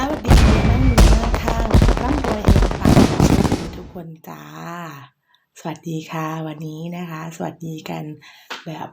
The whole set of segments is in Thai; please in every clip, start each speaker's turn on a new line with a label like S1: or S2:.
S1: สวัสดีค่ะนั่งอยู่หน้าข้างร่ำรวยเฮงปังทุกคนจ้า สวัสดีค่ะ วันนี้นะคะ สวัสดีกันแบบ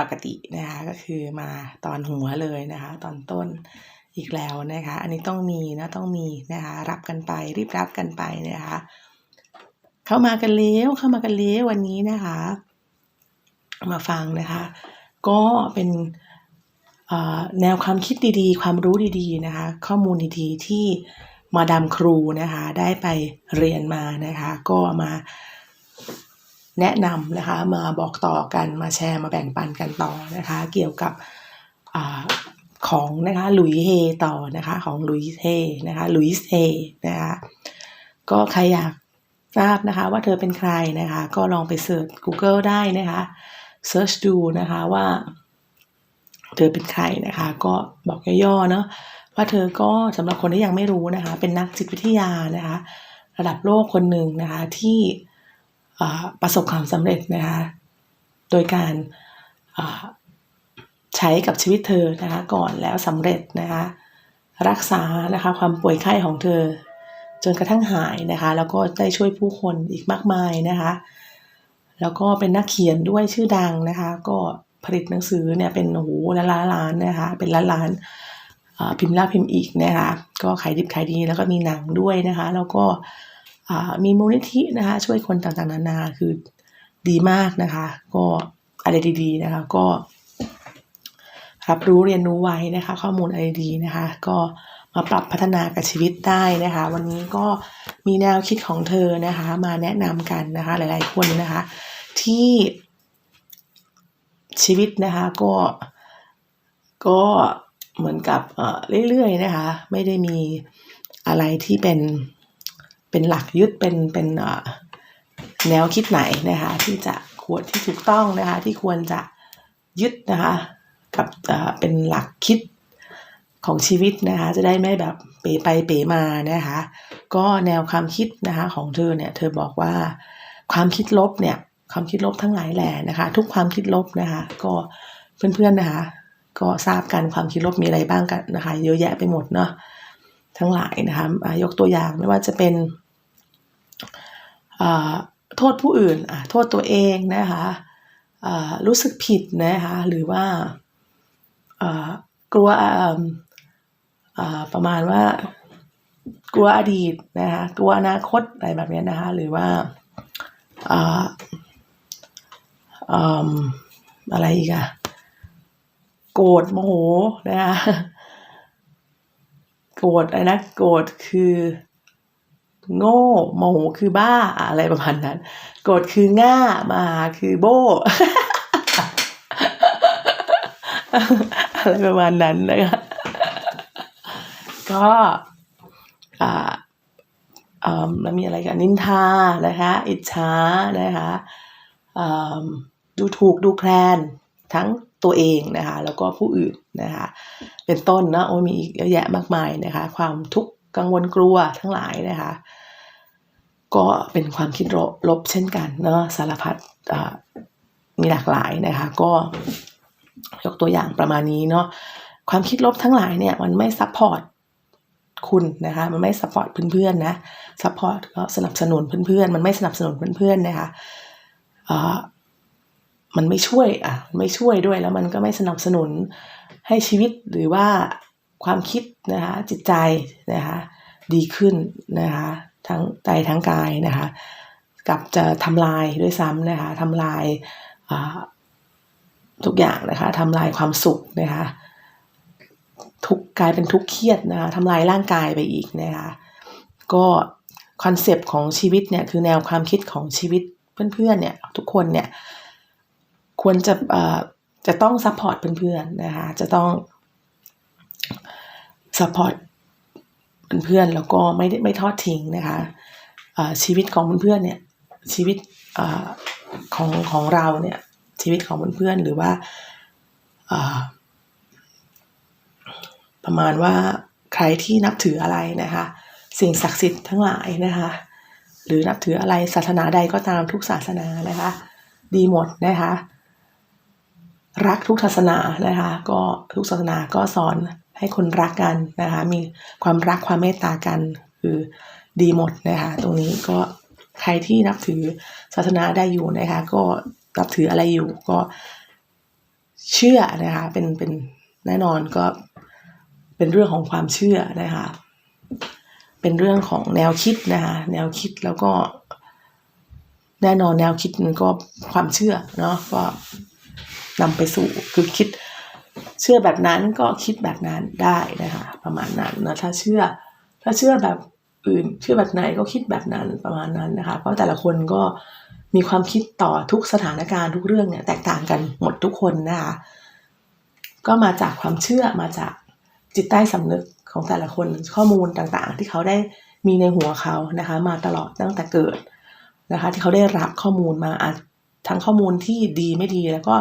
S1: ปกตินะคะ ก็คือมาตอนหัวเลยนะคะ ตอนต้นอีกแล้วนะคะ อันนี้ต้องมีนะต้องมีนะคะ รับกันไปรีบรับกันไปนะคะ เข้ามากันเล้วเข้ามากันเล้ววันนี้นะคะ มาฟังนะคะ ก็เป็น แนวความคิดดีๆ ความรู้ดีๆนะคะ ข้อมูลดีๆที่มาดามครูนะคะได้ไปเรียนมานะคะ ก็มาแนะนำนะคะมาบอกต่อกันมาแชร์มาแบ่งปันกันต่อนะคะ เกี่ยวกับอของนะคะหลุยเฮต่อนะคะของหลุยเฮนะคะหลุยเฮนะคะก็ใครอยากทราบนะคะว่าเธอเป็นใครนะคะ ก็ลองไปเสิร์ช Google ได้นะคะเสิร์ชดูนะคะว่า เธอเป็นใครนะคะ ก็บอกย่อๆเนาะว่าเธอก็สำหรับคนที่ยังไม่รู้นะคะ เป็นนักจิตวิทยานะคะ ระดับโลกคนหนึ่งนะคะที่ประสบความสำเร็จนะคะ โดยการใช้กับชีวิตเธอนะคะก่อนแล้วสำเร็จนะคะรักษานะคะความป่วยไข้ของเธอ จนกระทั่งหายนะคะ แล้วก็ได้ช่วยผู้คนอีกมากมายนะคะ แล้วก็เป็นนักเขียนด้วยชื่อดังนะคะ ก็ ผลิตหนังสือเนี่ยเป็นโอ้โหล้านล้านล้านนะคะ เป็นล้านล้านพิมพ์แล้วพิมพ์อีกนะคะ ก็ขายดิบขายดีแล้วก็มีหนังด้วยนะคะ แล้วก็มีมูลนิธินะคะ ช่วยคนต่างๆนานาคือดีมากนะคะ ก็อะไรดีๆนะคะก็รับรู้เรียนรู้ไว้นะคะ ข้อมูลอะไรดีนะคะ ก็มาปรับพัฒนากับชีวิตได้นะคะ วันนี้ก็มีแนวคิดของเธอนะคะ มาแนะนำกันนะคะ หลายๆคนนะคะ ที่ ชีวิตนะคะก็ก็เหมือนกับเอ่อเรื่อยๆนะคะไม่ได้มีอะไรที่เป็นเป็นหลักยึดเป็นเป็นเอ่อแนวคิดไหนนะคะที่จะควรที่ถูกต้องนะคะที่ควรจะยึดนะคะกับเอ่อเป็นหลักคิดของชีวิตนะคะจะได้ไม่แบบเป๋ไปเป๋มานะคะก็แนวความคิดนะคะของเธอเนี่ยเธอบอกว่าความคิดลบเนี่ย ความคิดลบทั้งหลายแหล่นะคะ ทุกความคิดลบนะคะ ก็เพื่อนๆนะคะ ก็ทราบกันความคิดลบมีอะไรบ้างกันนะคะ เยอะแยะไปหมดเนาะทั้งหลายนะคะะยกตัวอย่างไม่ว่าจะเป็นโทษผู้อื่นโทษตัวเองนะคะรู้สึกผิดนะคะหรือว่ากลัวประมาณว่ากลัวอดีตนะคะกลัวอนาคตอะไรแบบนี้นะคะหรือว่า อะไรอีกอะโกรธโมโหนะคะโกรธอะไรนะโกรธคือโง่โมโหคือบ้าอะไรประมาณนั้น โกรธคือง่ามาคือโบอะไรประมาณนั้นนะคะก็อ่าอ่าแล้วมีอะไรกันนินทานะคะ อิจฉานะคะอ่า ดูถูกดูแคลนทั้งตัวเองนะคะแล้วก็ผู้อื่นนะคะเป็นต้นเนาะโอ้มีอีกเยอะแยะมากมายนะคะความทุกข์กังวลกลัวทั้งหลายนะคะก็เป็นความคิดลบเช่นกันเนาะสารพัดมีหลากหลายนะคะก็ยกตัวอย่างประมาณนี้เนาะความคิดลบทั้งหลายเนี่ยมันไม่ซัพพอร์ตคุณนะคะมันไม่ซัพพอร์ตเพื่อนๆนะซัพพอร์ตก็สนับสนุนเพื่อนๆมันไม่สนับสนุนเพื่อนๆนะคะ มันไม่ช่วยอะไม่ช่วยด้วยแล้วมันก็ไม่สนับสนุนให้ชีวิตหรือว่าความคิดนะคะจิตใจนะคะดีขึ้นนะคะทั้งใจทั้งกายนะคะกับจะทำลายด้วยซ้ำนะคะทำลายทุกอย่างนะคะทำลายความสุขนะคะทุกกลายเป็นทุกข์เครียดนะคะทำลายร่างกายไปอีกนะคะก็คอนเซปต์ของชีวิตเนี่ยคือแนวความคิดของชีวิตเพื่อนๆเนี่ยทุกคนเนี่ย ควรจะจะต้องซัพพอร์ตเพื่อนๆนะคะจะต้องซัพพอร์ตเพื่อนๆแล้วก็ไม่ไม่ทอดทิ้งนะคะชีวิตของเพื่อนๆเนี่ยชีวิตอของของเราเนี่ยชีวิตของเพื่อนๆหรือว่าประมาณว่าใครที่นับถืออะไรนะคะ สิ่งศักดิ์สิทธิ์ทั้งหลายนะคะ หรือนับถืออะไรศาสนาใดก็ตามทุกศาสนานะคะ ดีหมดนะคะ รักทุกศาสนานะคะ ก็ทุกศาสนาก็สอนให้คนรักกันนะคะ มีความรักความเมตตากันคือดีหมดนะคะ ตรงนี้ก็ใครที่นับถือศาสนาได้อยู่นะคะ ก็นับถืออะไรอยู่ก็เชื่อนะคะเป็นเป็นแน่นอนก็เป็นเรื่องของความเชื่อนะคะ เป็นเรื่องของแนวคิดนะคะแนวคิดแล้วก็แน่นอนแนวคิดมันก็ความเชื่อเนาะก็ นำไปสู่คือคิดเชื่อแบบนั้นก็คิดแบบนั้นได้นะคะประมาณนั้นนะถ้าเชื่อถ้าเชื่อแบบอื่นเชื่อแบบไหนก็คิดแบบนั้นประมาณนั้นนะคะเพราะแต่ละคนก็มีความคิดต่อทุกสถานการณ์ทุกเรื่องเนี่ยแตกต่างกันหมดทุกคนนะคะก็มาจากความเชื่อมาจากจิตใต้สำนึกของแต่ละคนข้อมูลต่างๆ ที่เขาได้มีในหัวเขานะคะ มาตลอดตั้งแต่เกิดนะคะ ที่เขาได้รับข้อมูลมาทั้งข้อมูลที่ดีไม่ดีแล้วก็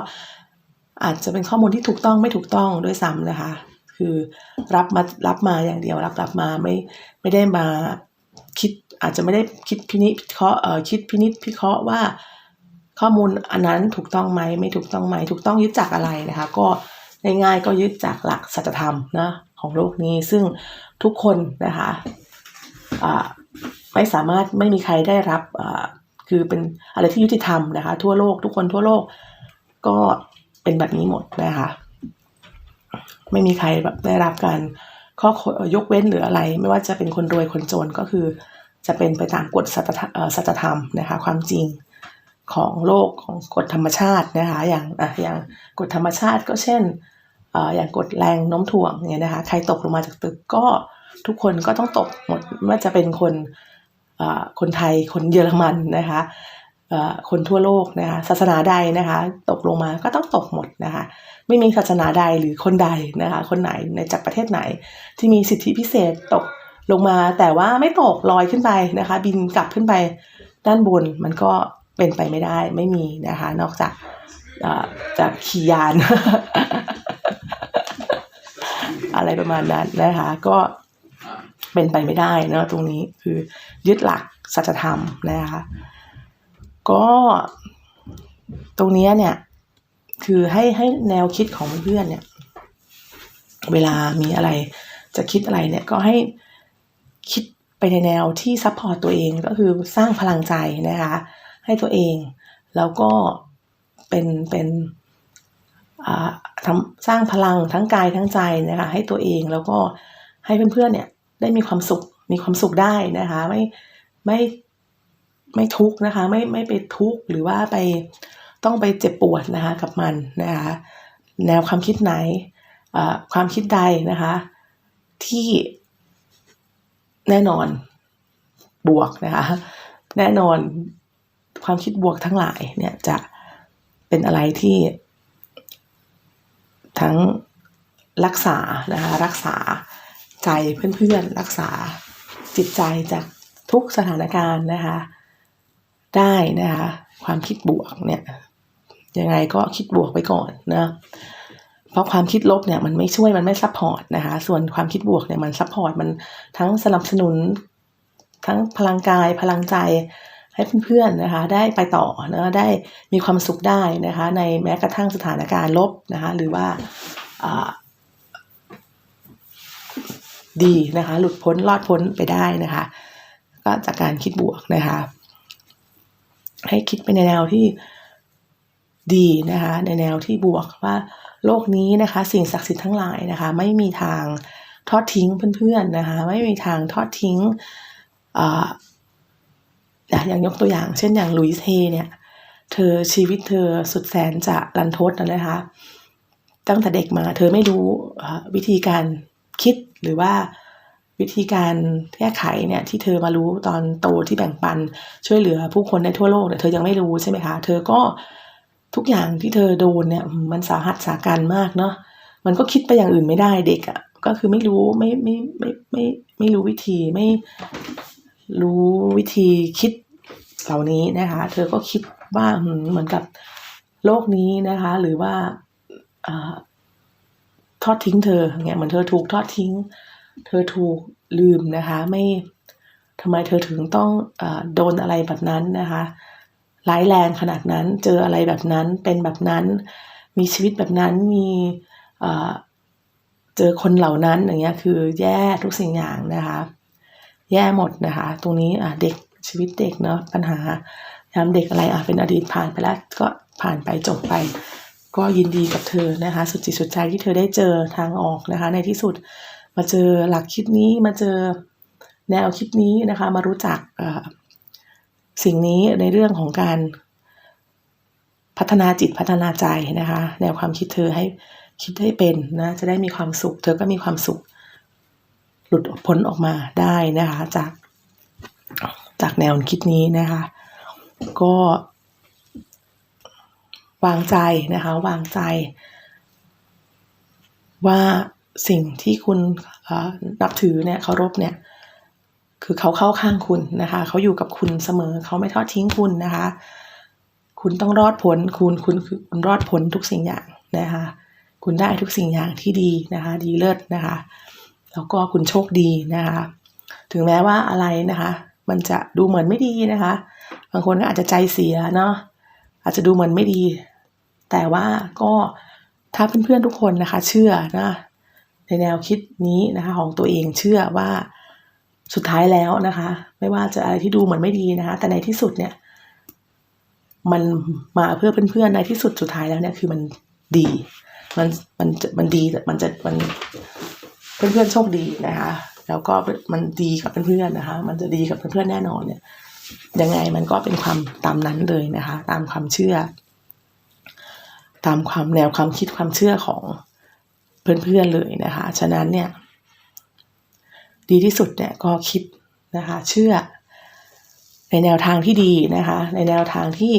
S1: อาจจะเป็นข้อมูลที่ถูกต้องไม่ถูกต้องด้วยซ้ำนะคะ คือรับมารับมาอย่างเดียวรับรับมาไม่ไม่ได้มาคิดอาจจะไม่ได้คิดพินิจพิเคราะห์เอ่อคิดพินิจพิเคราะห์ว่า ข้อมูลอันนั้นถูกต้องไหมไม่ถูกต้องไหมถูกต้องยึดจากอะไรนะคะ ก็ง่ายๆก็ยึดจากหลักสัจธรรมนะของโลกนี้ซึ่งทุกคนนะคะอ่าไม่สามารถไม่มีใครได้รับอ่าคือเป็นอะไรที่ยุติธรรมนะคะ ทั่วโลกทุกคนทั่วโลกก็ เป็นแบบนี้หมดนะคะ ไม่มีใครแบบได้รับการข้อยกเว้นหรืออะไร ไม่ว่าจะเป็นคนรวยคนจนก็คือ จะเป็นไปตามกฎสัจธรรมนะคะ ความจริงของโลกของกฎธรรมชาตินะคะอย่างอะอย่างกฎธรรมชาติก็เช่นอย่างกฎแรงโน้มถ่วงเนี่ยนะคะใครตกลงมาจากตึกก็ทุกคนก็ต้องตกหมดไม่ว่าจะเป็นคนคนไทยคนเยอรมันนะคะ คนทั่วโลกนะคะศาสนาใดนะคะ ตกลงมาก็ต้องตกหมดนะคะ ไม่มีศาสนาใดหรือคนใดนะคะ คนไหนในจากประเทศไหน ที่มีสิทธิพิเศษตกลงมา แต่ว่าไม่ตกลอยขึ้นไปนะคะ บินกลับขึ้นไปด้านบนมันก็เป็นไปไม่ได้ไม่มีนะคะ นอกจากจากขี่ยาน อะไรประมาณนั้นนะคะ ก็เป็นไปไม่ได้เนอะตรงนี้คือยึดหลักสัจธรรมนะคะ ก็ตรงนี้เนี่ย คือให้ให้แนวคิดของเพื่อนเนี่ย เวลามีอะไรจะคิดอะไรเนี่ยก็ให้คิดไปในแนวที่ซัพพอร์ตตัวเองก็คือสร้างพลังใจนะคะ ให้ตัวเอง แล้วก็เป็นเป็นอ่าทำสร้างพลังทั้งกายทั้งใจนะคะ ให้ตัวเองแล้วก็ให้เพื่อนๆเนี่ยได้มีความสุขมีความสุขได้นะคะ ไม่ไม่ ไม่ทุกข์นะคะ ไม่ไม่ไปทุกข์หรือว่าไปต้องไปเจ็บปวดนะคะกับมันนะคะแนวความคิดไหนความคิดใดนะคะ ที่แน่นอนบวกนะคะแน่นอนความคิดบวกทั้งหลายเนี่ยจะเป็นอะไรที่ ทั้งรักษานะคะรักษาใจเพื่อนๆรักษาจิตใจจากทุกสถานการณ์นะคะ ได้นะคะ ความคิดบวกเนี่ยยังไงก็คิดบวกไปก่อนนะเพราะความคิดลบเนี่ยมันไม่ช่วยมันไม่ซัพพอร์ตนะคะ ส่วนความคิดบวกเนี่ยมันซัพพอร์ตมันทั้งสนับสนุน ทั้งพลังกายพลังใจให้เพื่อนๆนะคะ ได้ไปต่อนะได้มีความสุขได้นะคะ ในแม้กระทั่งสถานการณ์ลบนะคะ หรือว่าอ่าดีนะคะ หลุดพ้นรอดพ้นไปได้นะคะ ก็จากการคิดบวกนะคะ ให้คิดไปในแนวที่ดีนะคะในแนวที่บวกว่าโลกนี้นะคะ สิ่งศักดิ์สิทธิ์ทั้งหลายนะคะ ไม่มีทางทอดทิ้งเพื่อนๆนะคะ ไม่มีทางทอดทิ้งออย่างยกตัวอย่าง เช่นอย่างลุยส์เฮเนี่ย เธอชีวิตเธอสุดแสนจะรันทดนะคะ ตั้งแต่เด็กมาเธอไม่รู้วิธีการคิดหรือว่า วิธีการแก้ไขเนี่ยที่เธอมารู้ตอนโตที่แบ่งปันช่วยเหลือผู้คนในทั่วโลกเนี่ยเธอยังไม่รู้ใช่ไหมคะ เธอก็ทุกอย่างที่เธอโดนเนี่ยมันสาหัสสาการมากเนาะมันก็คิดไปอย่างอื่นไม่ได้เด็กอะ่ะก็คือไม่รู้ไม่ไม่ไม่ไม่ไม่รู้วิธีไม่รู้วิธีคิดเหล่านี้นะคะ เธอก็คิดว่าเหมือนกับโลกนี้นะคะ หรือว่าอทอดทิ้งเธอเนี่ยเหมือนเธอถูกทอดทิ้ง เธอถูกลืมนะคะ ไม่ทำไมเธอถึงต้องอโดนอะไรแบบนั้นนะคะร้ายแรงขนาดนั้นเจออะไรแบบนั้นเป็นแบบนั้น มีชีวิตแบบนั้นมีเจอคนเหล่านั้นอย่างเงี้ยคือแย่ทุกสิ่งอย่างนะคะ แย่หมดนะคะ ตรงนี้เด็กชีวิตเด็กเนาะปัญหายามเด็กอะไรอะเป็นอดีตผ่านไปแล้วก็ผ่านไปจบไป ก็ยินดีกับเธอนะคะ สุดจิตสุดใจที่เธอได้เจอทางออกนะคะ ในที่สุด มาเจอหลักคิดนี้มาเจอแนวคิดนี้นะคะ มารู้จักสิ่งนี้ในเรื่องของการพัฒนาจิตพัฒนาใจนะคะ แนวความคิดเธอให้คิดให้เป็นนะจะได้มีความสุข เธอก็มีความสุข หลุดพ้นออกมาได้นะคะ จากจากแนวคิดนี้นะคะ ก็ วางใจนะคะ วางใจว่า สิ่งที่คุณนับถือเนี่ยเคารพเนี่ยคือเขาเข้าข้างคุณนะคะเขาอยู่กับคุณเสมอเขาไม่ทอดทิ้งคุณนะคะ คุณต้องรอดพ้นคุณคุณคือคุณรอดพ้นทุกสิ่งอย่างนะคะ คุณได้ทุกสิ่งอย่างที่ดีนะคะ ดีเลิศนะคะ แล้วก็คุณโชคดีนะคะ ถึงแม้ว่าอะไรนะคะ มันจะดูเหมือนไม่ดีนะคะ บางคนก็อาจจะใจเสียเนาะอาจจะดูเหมือนไม่ดี แต่ว่าก็ถ้าเพื่อนๆทุกคนนะคะ เชื่อนะ ในแนวคิดนี้นะคะของตัวเองเชื่อว่าสุดท้ายแล้วนะคะ ไม่ว่าจะอะไรที่ดูเหมือนไม่ดีนะคะ แต่ในที่สุดเนี่ย มันมาเพื่อเพื่อนๆในที่สุดสุดท้ายแล้วเนี่ยคือมันดี มันมันมันดีมันจะมันเพื่อนๆโชคดีนะคะ แล้วก็มันดีกับเพื่อนๆนะคะ มันจะดีกับเพื่อนๆแน่นอนเนี่ยยังไงมันก็เป็นความตามนั้นเลยนะคะ ตามความเชื่อ ตามความแนวความคิดความเชื่อของ เพื่อนๆเลยนะคะ ฉะนั้นเนี่ยดีที่สุดเนี่ยก็คิดนะคะ เชื่อ ในแนวทางที่ดีนะคะ ในแนวทางที่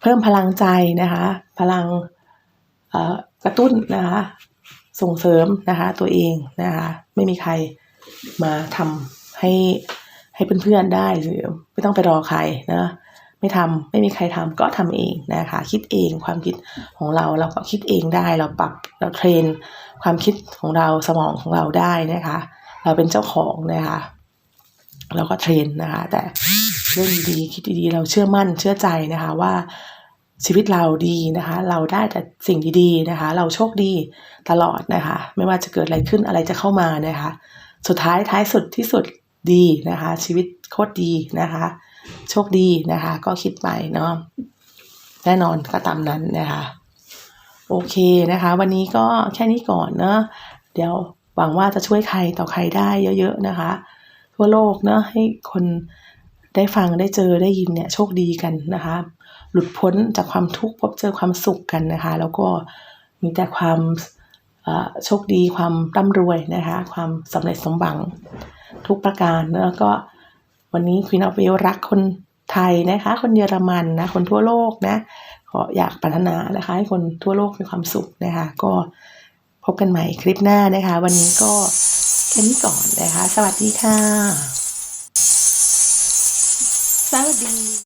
S1: เพิ่มพลังใจนะคะ พลังกระตุ้นนะคะ ส่งเสริมนะคะ ตัวเองนะคะ ไม่มีใครมาทำให้ให้เพื่อนๆได้หรือไม่ต้องไปรอใครนะ ไม่ทำไม่มีใครทำก็ทำเองนะคะ คิดเองความคิดของเราเราก็คิดเองได้เราปรับเราเทรน ความคิดของเราสมองของเราได้นะคะ เราเป็นเจ้าของนะคะเราก็เทรนนะคะ แต่เรื่องดีๆคิดดีๆเราเชื่อมั่นเชื่อใจนะคะว่าชีวิตเราดีนะคะ เราได้แต่สิ่งดีๆนะคะ เราโชคดีตลอดนะคะ ไม่ว่าจะเกิดอะไรขึ้นอะไรจะเข้ามานะคะ สุดท้ายท้ายสุดที่สุดดีนะคะ ชีวิตโคตรดีนะคะ โชคดีนะคะ ก็คิดไปเนาะแน่นอนก็ตามนั้นนะคะ โอเคนะคะ วันนี้ก็แค่นี้ก่อนเนาะเดี๋ยวหวังว่าจะช่วยใครต่อใครได้เยอะๆนะคะ ทั่วโลกเนาะให้คนได้ฟังได้เจอได้ยินเนี่ยโชคดีกันนะคะ หลุดพ้นจากความทุกข์พบเจอความสุขกันนะคะ แล้วก็มีแต่ความเอ่อโชคดีความร่ำรวยนะคะ ความสำเร็จสมหวังทุกประการแล้วก็ วันนี้ควีนออฟเวลรักคนไทยนะคะ คนเยอรมันนะ คนทั่วโลกนะขออยากปรารถนานะคะให้คนทั่วโลกมีความสุขนะคะ ก็พบกันใหม่คลิปหน้านะคะ วันนี้ก็แค่นี้ก่อนนะคะ สวัสดีค่ะ
S2: สวัสดี